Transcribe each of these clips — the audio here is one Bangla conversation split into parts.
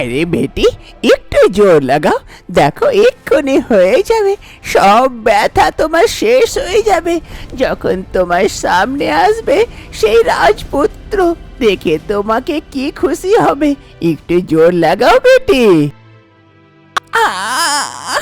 আরে বেটি, একটু জোর লাগাও। দেখো, এক্ষুনি হয়ে যাবে। সব ব্যথা তোমার শেষ হয়ে যাবে। যখন তোমার সামনে আসবে সেই রাজপুত্র, দেখে তোমাকে কি খুশি হবে। একটু জোর লাগাও বেটি! আহ!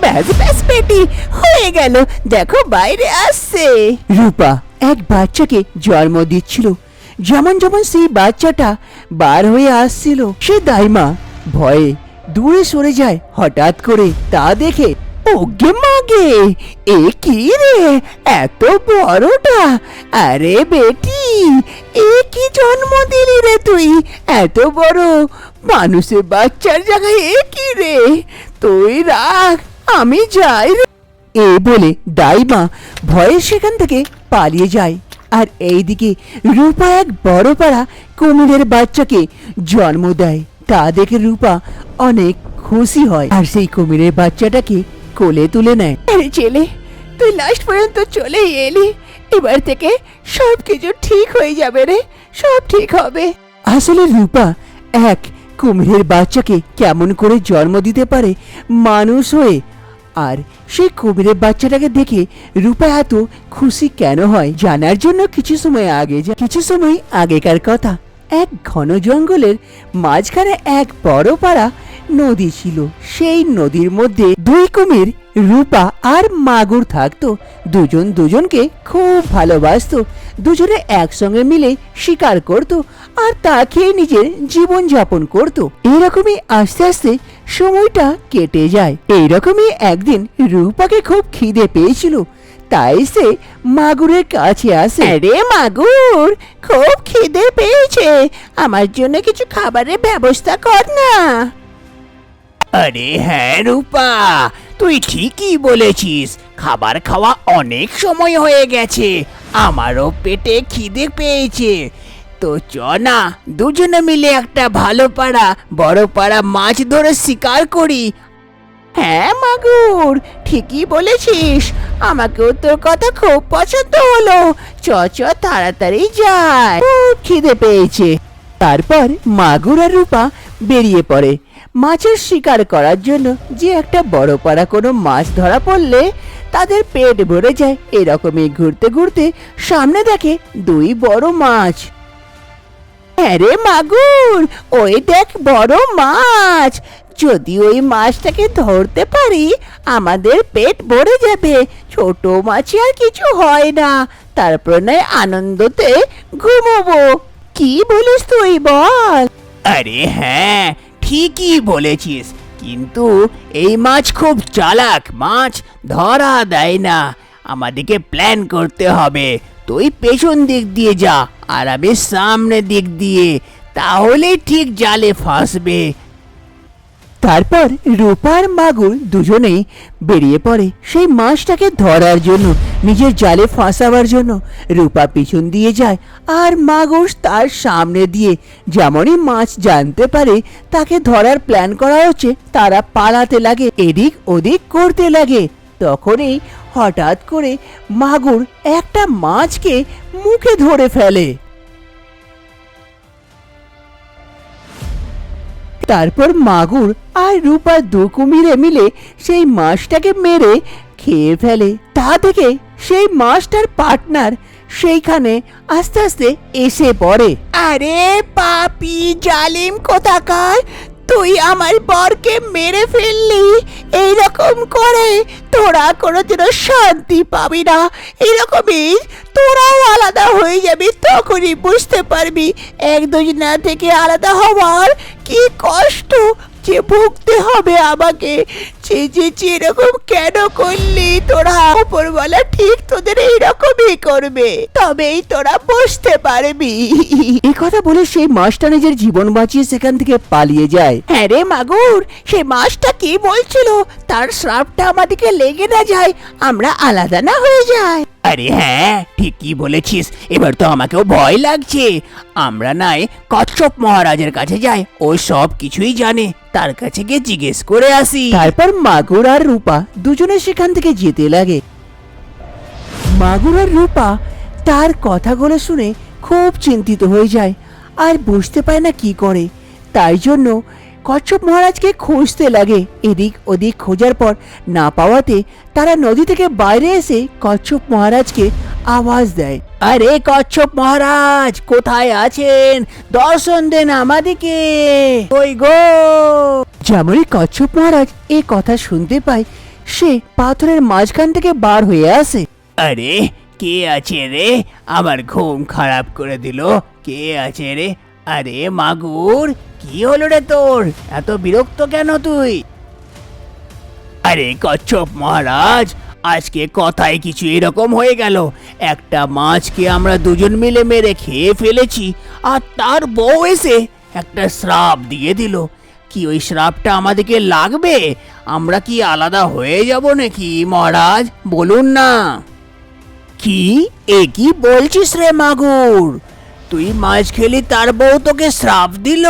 ব্যাস ব্যাস বেটি, হয়ে গেল। দেখো, বাইরে আসছে। রূপা এক বাচ্চাকে জন্ম দিচ্ছিল। যেমন যেমন সেই বাচ্চাটা বার হয়ে আসছিল সে দাইমা ভয়ে দূরে সরে যায়, হঠাৎ করে তা দেখে, ওগে মাগে, এ কি রে? এত বড়টা। আরে বেটি, এ কি জন্ম দিলি রে তুই? এত বড় মানুষের বাচ্চার জায়গায় এ কি রে? তুই রাখ, আমি যাই রে। এই বলে দাইমা ভয়ে সেখান থেকে পালিয়ে যায়। আর এইদিকে রূপা এক বড় পাড়া কুমিরের বাচ্চাকে জন্ম দেয়। তা দেখে রূপা অনেক খুশি হয় আর সেই কুমিরের বাচ্চাটাকে কোলে তুলে নেয়। আরে ছেলে তুই লাস্ট পর্যন্ত চলে এলি। এবার থেকে সব কিছু ঠিক হয়ে যাবে রে সব ঠিক হবে। আসলে রূপা এক কুমিরের বাচ্চাকে কেমন করে জন্ম দিতে পারে মানুষ হয়ে আর সেই কুমিরের বাচ্চাটাকে দেখে রূপা এত খুশি কেন হয় জানার জন্য কিছু সময় আগে কিছু সময় আগেকার কথা। এক ঘন জঙ্গলের মাঝখানে এক বড় পাড়া নদী ছিল। সেই নদীর মধ্যে দুই কুমির, রূপা আর মাগুর থাকতো। দুজন দুজনকে খুব ভালোবাসতো। দুজনে একসঙ্গে মিলে শিকার করত আর তা খেয়ে নিজের জীবন যাপন করত। এরকমই আস্তে আস্তে সময়টা কেটে যায়। এইরকমই একদিন রূপাকে খুব খিদে পেয়েছিল তাই সে মাগুরের কাছে আসে। আরে মাগুর খুব খিদে পেয়েছে আমার জন্য কিছু খাবারের ব্যবস্থা কর না। আরে হ্যাঁ রূপা তুই ঠিকই বলেছিস খাবার খাওয়া অনেক সময় হয়ে গেছে আমারও পেটে খিদে পেয়েছে। তো চ না। দুজনে মিলে একটা ভালো পাড়া, বড় পাড়া মাছ ধরে শিকার করি। হ্যাঁ মাগুর, ঠিকই বলেছিস। আমাকেও তোর কথা খুব পছন্দ হলো। চ চ, তাড়াতাড়ি যায় খিদে পেয়েছে। তারপর মাগুর আর রূপা বেরিয়ে পড়ে। মাছের শিকার করার জন্য যে একটা বড় পাড়া কোনো মাছ ধরা পড়লে তাদের পেট ভরে যায়। এরকমই ঘুরতে ঘুরতে সামনে দেখে দুই বড় মাছ। আরে মাগুর, ওই দেখ বড় মাছ। যদি ওই মাছটাকে ধরতে পারি, আমাদের পেট ভরে যাবে। ছোট মাছে আর কিছু হয় না। তারপর নয় আনন্দতে ঘুমোবো। কি বলিস তুই বল? আরে হ্যাঁ ঠিকই বলেছিস। কিন্তু এই মাছ খুব চালাক মাছ, ধরা দেয় না। আমাদেরকে প্ল্যান করতে হবে। তুই পেছন দিক দিয়ে যা আর আমি সামনে দিক দিয়ে। তাহলেই ঠিক জালে ফাঁসবে। তারপর রূপার মাগুর দুজনেই বেরিয়ে পড়ে সেই মাছটাকে ধরার জন্য, নিজের জালে ফাঁসাবার জন্য। রূপা পিছন দিয়ে যায় আর মাগুর তার সামনে দিয়ে যেমনই মাছ জানতে পারে তাকে ধরার প্ল্যান করা হচ্ছে, তারা পালাতে লাগে, এদিক ওদিক করতে লাগে। তখনই হঠাৎ করে মাগুর একটা মাছকে মুখে ধরে ফেলে। তারপর মাগুর আর রূপা দু কুমিরে মিলে সেই মাছটাকে মেরে খেয়ে ফেলে। তা থেকে সেই মাছটার পার্টনার সেইখানে আস্তে আস্তে এসে পড়ে। আরে পাপি জালিম কোথাকার? তুই আমার বরকে মেরে ফেললি। এইরকম করে তোরা কোনোদিনও শান্তি পাবি না। এরকমই তোরাও আলাদা হয়ে যাবি, তখনই বুঝতে পারবি এক দুজনা থেকে আলাদা হওয়ার কি কষ্ট যে ভুগতে হবে আমাকে। যে যে যে এরকম কেন করলি? তোরা উপরওয়ালা ঠিক তোদের এইরকমই করবে। তবেই তোরা বুঝতে পারবি। এই কথা বলে সেই মাছটা নিজের জীবন বাঁচিয়ে সেখান থেকে পালিয়ে যায়। হ্যাঁ রে মাগুর সেই মাছটা কি বলছিল? তার শ্রাপটা আমাদেরকে লেগে না যায় আমরা আলাদা না হয়ে যায় আরে হ্যাঁ ঠিকই বলেছিস। এবার তো আমাকেও ভয় লাগছে। আমরা নাই কচ্ছপ মহারাজের কাছে যাই ও সব কিছুই জানে। তার কাছে গিয়ে জিজ্ঞেস করে আসি। তারপর মাগুর আর রূপা দুজনে সেখান থেকে যেতে লাগে। মাগুর আর রূপা তার কথাগুলো শুনে খুব চিন্তিত হয়ে যায় আর বুঝতে পারে না কি করে। তাই জন্য কচ্ছপ মহারাজকে খুঁজতে লাগে। এদিক ওদিক খোঁজার পর না পাওয়াতে তারা নদী থেকে বাইরে এসে কচ্ছপ মহারাজকে আওয়াজ দেয়। আরে কচ্ছপ মহারাজ, কোথায় আছেন? দর্শন দেন আমাদিকে। ওই গো। যেমনই কচ্ছপ মহারাজ এ কথা শুনতে পায়, সে পাথরের মাঝখান থেকে বার হয়ে আসে। আরে, কে আছে রে? আমার ঘুম খারাপ করে দিল। কে আছে রে? আরে, মাগুর, কি হলো রে তোর? এত বিরক্ত কেন তুই? আরে, কচ্ছপ মহারাজ, আজকে কথায় কিছু এরকম হয়ে গেল। একটা মাছকে আমরা দুজন মিলে মেরে খেয়ে ফেলেছি, আর তার বউ এসে একটা শ্রাপ দিয়ে দিল। কি ওই শ্রাপটা আমাদেরকে লাগবে? আমরা কি আলাদা হয়ে যাব নাকি, মহারাজ? বলুন না। কি? এ কি বলছিস রে মাগুর? তুই মাছ খেলি, তার বউ তোকে শ্রাপ দিল?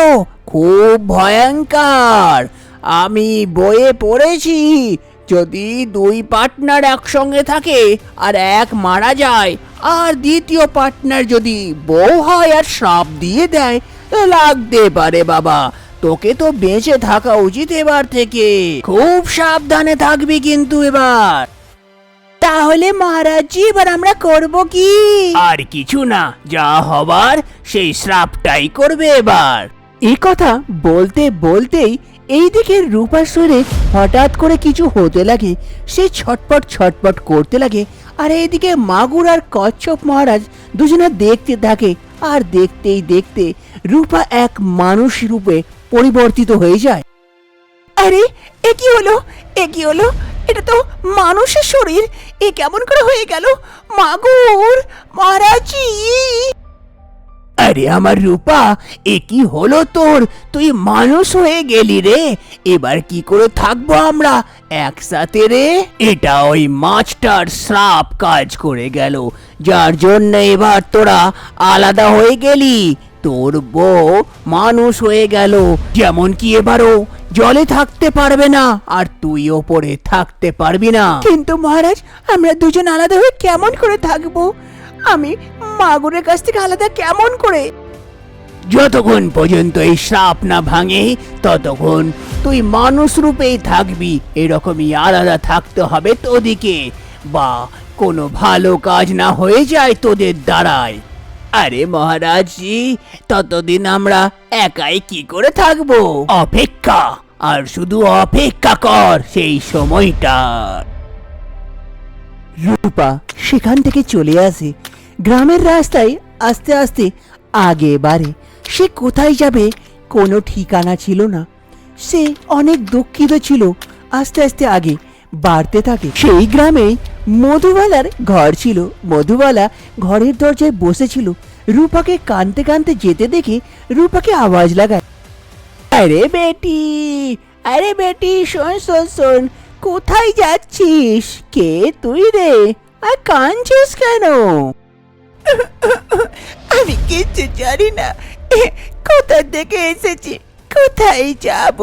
খুব ভয়ঙ্কর। আমি বইয়ে পড়েছি। যদি দুই পার্টনার একসঙ্গে থাকে আর এক মারা যায়, আর দ্বিতীয় পার্টনার যদি বউ হয় আর শ্রাপ দিয়ে দেয় লাগতে পারে বাবা। তোকে তো বেঁচে থাকা উচিত এবার থেকে। খুব সাবধানে থাকবি কিন্তু এবার। তাহলে মহারাজজি এবার আমরা করব কি? আর কিছু না যা হবার সেই শ্রাপটাই করবে এবার। এই কথা বলতে বলতেই এইদিকে রূপার শরীরে হঠাৎ করে কিছু হতে লাগে। সে ছটপট ছটপট করতে লাগে। আর এইদিকে মাগুর আর কচ্ছপ মহারাজ দুজনে দেখতে থাকে। আর দেখতেই দেখতে রূপা এক মানুষ রূপে পরিবর্তিত হয়ে যায়। আরে এ কি হলো? এ কি হলো? এটা তো মানুষের শরীর। এ কেমন করে হয়ে গেল? মাগুর মহারাজি আরে আমার রূপা এ কি হলো তোর? তুই মানুষ হয়ে গেলি রে। এবার কি করে থাকব আমরা একসাথে রে? এটা ওই মাছটার শ্রাপ কাজ করে গেল। যার জন্য এবার তোরা আলাদা হয়ে গেলি। তোর বউ মানুষ হয়ে গেল। যেমন কি এবারও জলে থাকতে পারবে না আর তুই ওপরে থাকতে পারবি না। কিন্তু মহারাজ আমরা দুজন আলাদা হয়ে কেমন করে থাকব? আমি মাগুরের কাছ থেকে আলাদা কেমন করে? যতক্ষণ পর্যন্ত এই সাপ না ভাঙে ততক্ষণ তুই মানুষ রূপেই থাকবি। এরকমই আলাদা থাকতে হবে তোদিকে। বা কোনো ভালো কাজ না হয়ে যায় তোদের দ্বারায়। আরে মহারাজজি, ততদিন আমরা একাই কি করে থাকব? অপেক্ষা, আর শুধু অপেক্ষা কর সেই সময়টা। রূপা, সেখান থেকে চলে আসে। গ্রামের রাস্তায় আস্তে আস্তে আগে বাড়ে। সে কোথায় যাবে কোনো ঠিকানা ছিল না। সে অনেক দুঃখিত ছিল। আস্তে আস্তে আগে বাড়তে থাকে। সেই গ্রামে মধুবালার ঘর ছিল। মধুবালা ঘরের দরজায় বসেছিল। রূপাকে কানতে কানতে যেতে দেখে রূপাকে আওয়াজ লাগায় আরে বেটি আরে বেটি শোন শোন শোন কোথায় যাচ্ছিস? কে তুই রে? আর কাঁদছিস কেন? আমি কিচ্ছু জানি না। কোথা থেকে এসেছি? কোথায় যাব?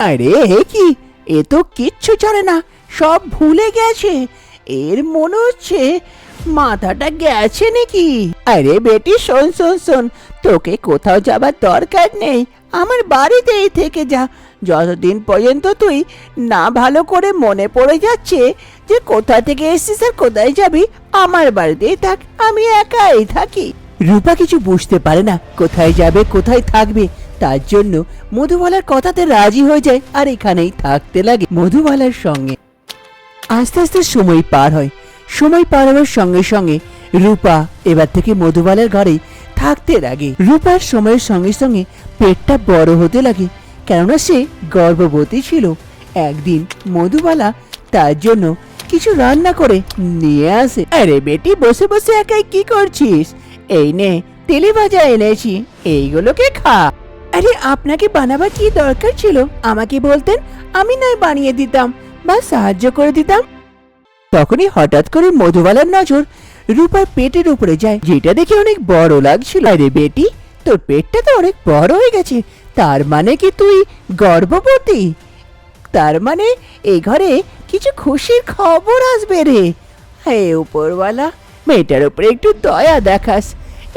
আরে কি? এ তো কিচ্ছু জানে না, সব ভুলে গেছে। এর মনে হচ্ছে মাথাটা গেছে নাকি? আরে বেটি, শোন শোন শোন, তোকে কোথাও যাবার দরকার নেই, আমার বাড়িতেই থেকে যা। যতদিন পর্যন্ত তুই না ভালো করে মনে পড়ে যাচ্ছে যে কোথা থেকে এসেছিস আর কোথায় যাবি, আমার বাড়িতেই থাক, আমি একাই থাকি। রূপা কিছু বুঝতে পারে না, কোথায় যাবে, কোথায় থাকবে। তার জন্য মধুবালার কথাতে রাজি হয়ে যায় আর এখানেই থাকতে লাগে মধুবালার সঙ্গে। আস্তে আস্তে সময় পার হয়। সময় পার হওয়ার সঙ্গে সঙ্গে রূপা এবার থেকে মধুবালার ঘরে থাকতে লাগে। রূপার সময়ের সঙ্গে সঙ্গে পেটটা বড় হতে লাগে, কেননা সে গর্ভবতী ছিল। একদিন মধুবালা তার জন্য কিছু রান্না করে নিয়ে আসে। আরে বেটি, বসে বসে একাই কি করছিস? এই নে, তেলে ভাজা এনেছি, এইগুলোকে খা। আরে, আপনাকে বানাবার কি দরকার ছিল? আমাকে বলতেন, আমি নয় বানিয়ে দিতাম বা সাহায্য করে দিতাম। তখনই হঠাৎ করে মধুবালার নজর রূপার পেটের উপরে যায়, যেটা দেখে অনেক বড় লাগছিল। আরে বেটি, তোর পেটটা তো অনেক বড় হয়ে গেছে, তার মানে কি তুই গর্ভবতী? তার মানে এই ঘরে কিছু খুশির খবর আসবে রে। হে উপরওয়ালা, মেয়েটার উপরে একটু দয়া দেখাস।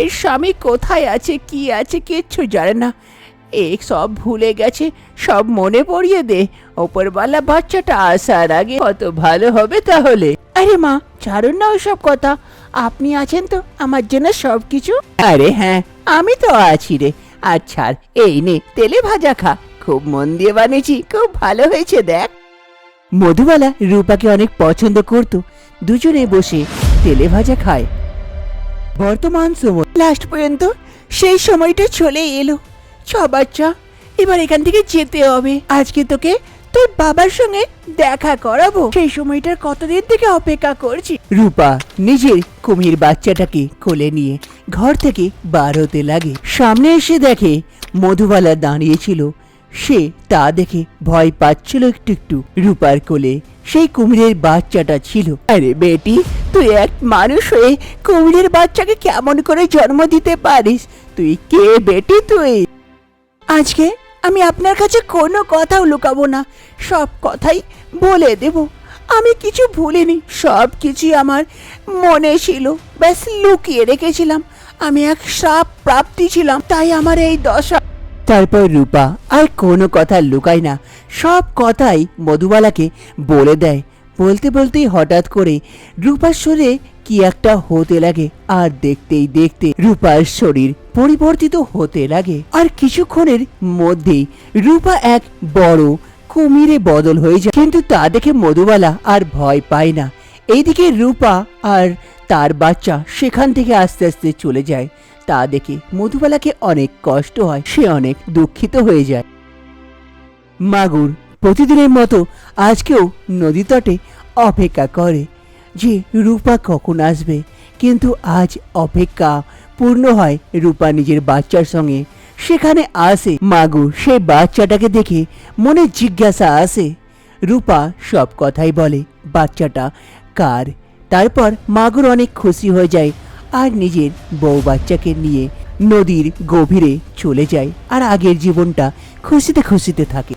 এর স্বামী কোথায় আছে, কি আছে কিচ্ছু জানে না। এ সব ভুলে গেছে সব মনে পড়িয়ে দে। ওপরওয়ালা বাচ্চাটা আসার আগে কত ভালো হবে তাহলে। আরে মা ছাড়ুন না ওসব কথা। আপনি আছেন তো আমার জন্য সব কিছু? আরে হ্যাঁ আমি তো আছি রে। আর ছাড় এই নে তেলে ভাজা খা। খুব মন দিয়ে বানিয়েছি খুব ভালো হয়েছে দেখ। মধুবালা রূপাকে অনেক পছন্দ করত। দুজনে বসে তেলে ভাজা খায়। বর্তমান সময় লাস্ট পর্যন্ত সেই সময়টা চলে এলো। ছ বাচ্চা এবার এখান থেকে যেতে হবে। আজকে তোকে তোর বাবার সঙ্গে দেখা করাবো। সেই সময়টার কতদিন থেকে অপেক্ষা করছি? রূপা, নিজের কুমির বাচ্চাটাকে কোলে নিয়ে ঘর থেকে বার হতে লাগে। সামনে এসে দেখে মধুবালা দাঁড়িয়েছিল সে তা দেখে ভয় পাচ্ছিল একটু একটু। রূপার কোলে সেই কুমিরের বাচ্চাটা ছিল। আরে বেটি, তুই এক মানুষ হয়ে কুমিরের বাচ্চাকে কেমন করে জন্ম দিতে পারিস? তুই কে বেটি তুই? আজকে আমি আপনার কাছে কোনো কথাও লুকাবো না। সব কথাই বলে দেব। আমি কিছু ভুলিনি, সব কিছুই আমার মনে ছিল। ব্যাস, লুকিয়ে রেখেছিলাম। আমি এক সাপ প্রাপ্তি ছিলাম, তাই আমার এই দশা তারপর রূপা আর কোনো কথা লুকায় না। সব কথাই মধুবালাকে বলে দেয়। বলতে বলতেই হঠাৎ করে রূপার শরীরে কি একটা হতে লাগে। আর দেখতেই দেখতে রূপার শরীর পরিবর্তিত হতে লাগে। আর কিছুক্ষণের মধ্যেই রূপা এক বড় কুমিরে বদল হয়ে যায়। কিন্তু তা দেখে মধুবালা আর ভয় পায় না। এইদিকে রূপা আর তার বাচ্চা সেখান থেকে আস্তে আস্তে চলে যায়। তা দেখে মধুবালাকে অনেক কষ্ট হয়। সে অনেক দুঃখিত হয়ে যায়। মাগুর প্রতিদিনের মতো আজকেও নদী তটে অপেক্ষা করে। যে রূপা কখন আসবে। কিন্তু আজ অপেক্ষা পূর্ণ হয় রূপা নিজের বাচ্চার সঙ্গে। সেখানে আসে মাগুর সে বাচ্চাটাকে দেখে মনে জিজ্ঞাসা আসে। রূপা সব কথাই বলে, বাচ্চাটা কার? তারপর মাগুর অনেক খুশি হয়ে যায় আর নিজের বউ বাচ্চাকে নিয়ে নদীর গভীরে চলে যায়। আর আগের জীবনটা খুশিতে খুশিতে থাকে।